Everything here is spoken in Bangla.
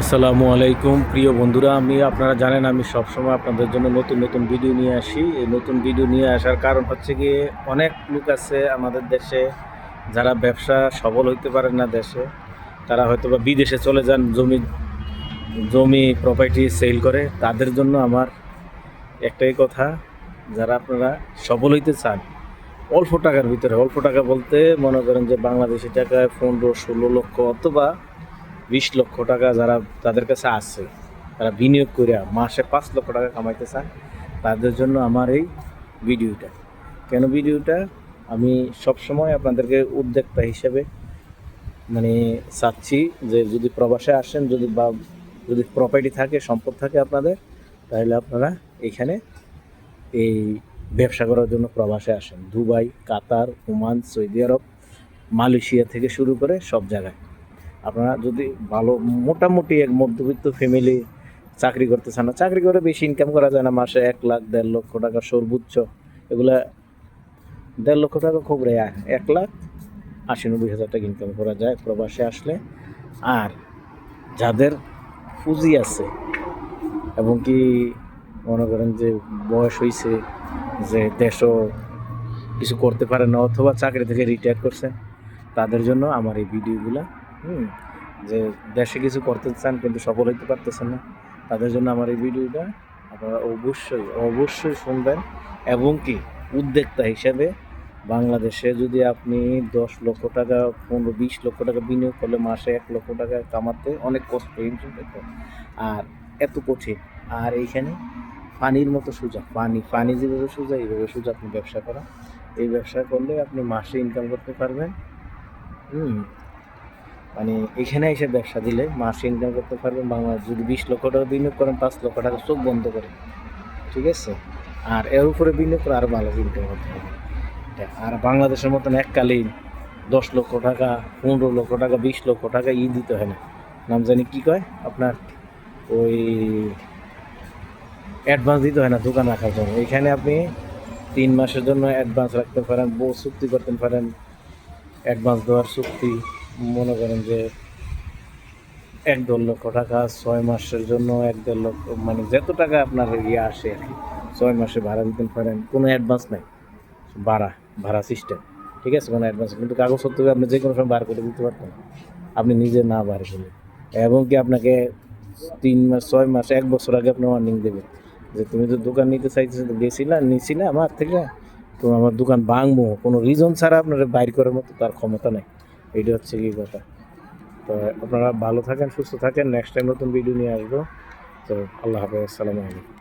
আসসালামু আলাইকুম। প্রিয় বন্ধুরা, আমি, আপনারা জানেন আমি সবসময় আপনাদের জন্য নতুন নতুন ভিডিও নিয়ে আসি। এই নতুন ভিডিও নিয়ে আসার কারণ হচ্ছে গিয়ে অনেক লোক আছে আমাদের দেশে যারা ব্যবসা সবল হইতে পারেন না দেশে। তারা হয়তো বা বিদেশে চলে যান, জমি জমি প্রপার্টি সেল করে। তাদের জন্য আমার একটাই কথা, যারা আপনারা সবল হইতে চান, অল্প টাকার ভিতরে, অল্প টাকা বলতে মনে করেন যে বাংলাদেশি টাকায় পনেরো, ষোলো লক্ষ অথবা বিশ লক্ষ টাকা যারা তাদের কাছে আছে, তারা বিনিয়োগ করে মাসে পাঁচ লক্ষ টাকা কামাইতে চান তাদের জন্য আমার এই ভিডিওটা। কেন ভিডিওটা? আমি সবসময় আপনাদেরকে উদ্যোক্তা হিসেবে মানে চাচ্ছি যে যদি প্রবাসে আসেন, যদি বা যদি প্রপার্টি থাকে, সম্পদ থাকে আপনাদের, তাহলে আপনারা এখানে এই ব্যবসা করার জন্য প্রবাসে আসেন। Dubai, Qatar, Oman, Saudi Arab, Malaysia থেকে শুরু করে সব জায়গায়। আপনারা যদি ভালো, মোটামুটি এক মধ্যবিত্ত ফ্যামিলি চাকরি করতে চান না, চাকরি করে বেশি ইনকাম করা যায় না, মাসে এক লাখ, দেড় লক্ষ টাকা সর্বোচ্চ। এগুলা দেড় লক্ষ টাকা খুব রেয়ার এক লাখ আশি নব্বই হাজার টাকা ইনকাম করা যায় প্রবাসে আসলে। আর যাদের পুঁজি আছে, এবং কি মনে করেন যে বয়স হয়েছে যে দেশও কিছু করতে পারে না, অথবা চাকরি থেকে রিটায়ার করছেন তাদের জন্য আমার এই ভিডিওগুলো হুম, যে দেশে কিছু করতে চান কিন্তু সফল হইতে পারতেছেন না, তাদের জন্য আমার এই ভিডিওটা আপনারা অবশ্যই অবশ্যই শুনবেন এবং কি উদ্যোক্তা হিসেবে বাংলাদেশে যদি আপনি দশ লক্ষ টাকা, পনেরো, বিশ লক্ষ টাকা বিনিয়োগ করলে মাসে এক লক্ষ টাকা কামাতে অনেক কষ্ট হয়। আর এত কঠিন। আর এইখানে পানির মতো সোজা পানি পানি যেভাবে সোজা এইভাবে সোজা আপনি ব্যবসা করা। এই ব্যবসা করলে আপনি মাসে ইনকাম করতে পারবেন। হুম মানে এখানে এসে ব্যবসা দিলে মাসে ইনকাম করতে পারবেন বাংলা যদি বিশ লক্ষ টাকা বিনিয়োগ করেন, পাঁচ লক্ষ টাকা চোখ বন্ধ করে। ঠিক আছে? আর এর উপরে বিনিয়োগ করে আরও ভালো ইনকাম করতে হবে। আর বাংলাদেশের মতন এককালীন দশ লক্ষ টাকা, পনেরো লক্ষ টাকা, বিশ লক্ষ টাকা ই দিতে হয় না। নাম জানি কী কয় আপনার? ওই অ্যাডভান্স দিতে হয় না, দোকান রাখার জন্য। এখানে আপনি তিন মাসের জন্য অ্যাডভান্স রাখতে পারেন, বউ চুক্তি করতে পারেন অ্যাডভান্স দেওয়ার চুক্তি। মনে করেন যে এক দেড় লক্ষ টাকা ছয় মাসের জন্য এক দেড় লক্ষ মানে যত টাকা আপনার ইয়ে আসে আর কি, ছয় মাসে ভাড়া দিতে পারেন কোনো অ্যাডভান্স নাই, ভাড়া ভাড়া সিস্টেম ঠিক আছে? কোনো অ্যাডভান্স কিন্তু কাগজপত্র আপনি যে কোনো সময় বার করে দিতে পারতেন, আপনি নিজে না বার করলে। এবং কি আপনাকে তিন মাস, ছয় মাস, এক বছর আগে আপনি ওয়ার্নিং দেবে যে তুমি তো দোকান নিতে চাইতেছো, তো বেশি না নিছি না আমার থেকে, তো আমার দোকান ভাঙবো, কোনো রিজন ছাড়া আপনার বাইর করার মতো তার ক্ষমতা নেই। এইটা হচ্ছে কি কথা। তো আপনারা ভালো থাকেন, সুস্থ থাকেন। নেক্সট টাইম নতুন ভিডিও নিয়ে আসব। তো আল্লাহ হাফেজ, আসসালামু আলাইকুম।